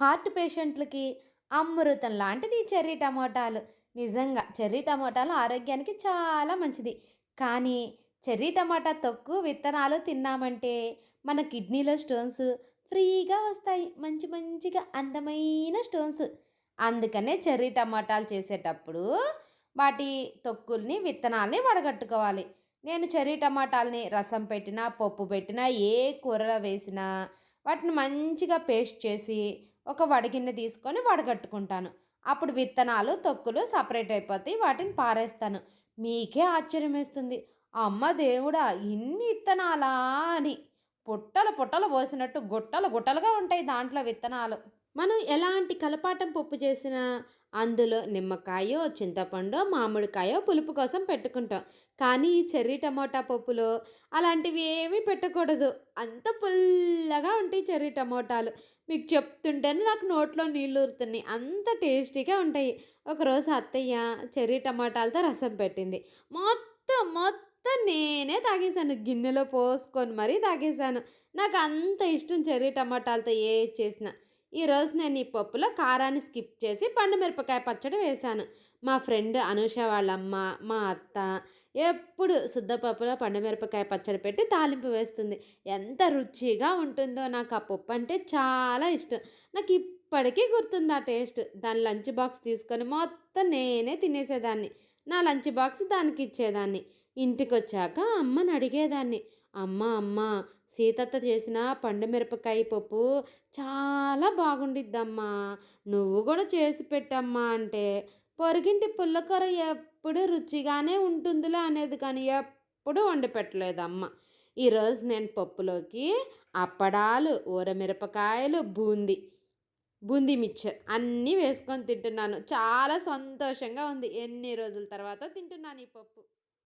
Heart పేషెంట్లకి అమృతం లాంటిది ఈ చెర్రీ టమోటాలు. నిజంగా చెర్రీ టమోటాలు ఆరోగ్యానికి చాలా మంచిది. కానీ చెర్రీ టమాటా తొక్కు విత్తనాలు తిన్నామంటే మన కిడ్నీలో స్టోన్స్ ఫ్రీగా వస్తాయి. మంచి మంచిగా అందమైన స్టోన్స్. అందుకనే చెర్రీ టమాటాలు చేసేటప్పుడు వాటి తొక్కుల్ని విత్తనాల్ని వడగట్టుకోవాలి. నేను చెర్రీ టమాటాలని రసం పెట్టినా పప్పు పెట్టినా ఏ కూరలో వేసినా వాటిని మంచిగా పేస్ట్ చేసి ఒక వడిగిన్నె తీసుకొని వడగట్టుకుంటాను. అప్పుడు విత్తనాలు తొక్కులు సపరేట్ అయిపోతాయి వాటిని పారేస్తాను. మీకే ఆశ్చర్యం వేస్తుంది అమ్మ దేవుడా ఇన్ని ఇత్తనాలా అని. పొట్టలు పుట్టలు పోసినట్టు గుట్టలు గుట్టలుగా ఉంటాయి దాంట్లో విత్తనాలు. మనం ఎలాంటి కలపాటం పప్పు చేసినా అందులో నిమ్మకాయో చింతపండు మామిడికాయో పులుపు కోసం పెట్టుకుంటాం. కానీ ఈ చెర్రీ టమోటా పప్పులో అలాంటివి ఏమీ పెట్టకూడదు. అంత పుల్లగా ఉంటాయి చెర్రీ టమోటాలు. మీకు చెప్తుంటేనే నాకు నోట్లో నీళ్ళు ఊరుతున్నాయి. అంత టేస్టీగా ఉంటాయి. ఒకరోజు అత్తయ్య చెర్రీ టమాటాలతో రసం పెట్టింది. మొత్తం తాగేశాను గిన్నెలో పోసుకొని మరీ తాగేశాను. నాకు అంత ఇష్టం చెర్రీ టమాటాలతో ఏ చేసినా. ఈరోజు నేను ఈ పప్పులో కారాన్ని స్కిప్ చేసి పండు మిరపకాయ పచ్చడి వేశాను. మా ఫ్రెండ్ అనుష వాళ్ళమ్మ మా అత్త ఎప్పుడు శుద్ధపప్పులో పండుమిరపకాయ పచ్చడి పెట్టి తాలింపు వేస్తుంది. ఎంత రుచిగా ఉంటుందో నాకు ఆ పప్పు అంటే చాలా ఇష్టం. నాకు ఇప్పటికీ గుర్తుంది ఆ టేస్ట్. దాని లంచ్ బాక్స్ తీసుకొని మొత్తం నేనే తినేసేదాన్ని. నా లంచ్ బాక్స్ దానికి ఇచ్చేదాన్ని. ఇంటికి వచ్చాక అమ్మని అడిగేదాన్ని అమ్మ అమ్మ సీతత్త చేసిన పండు మిరపకాయ పప్పు చాలా బాగుండిద్దమ్మా. నువ్వు కూడా చేసి పెట్టమ్మా అంటే పొరిగింటి పుల్లకూర ఎప్పుడు రుచిగానే ఉంటుందిలే అనేది కానీ ఎప్పుడు వండి పెట్టలేదు ఈరోజు నేను పప్పులోకి అప్పడాలు ఊరమిరపకాయలు బూంది బూందీ మిక్చర్ అన్నీ వేసుకొని తింటున్నాను. చాలా సంతోషంగా ఉంది. ఎన్ని రోజుల తర్వాత తింటున్నాను ఈ పప్పు.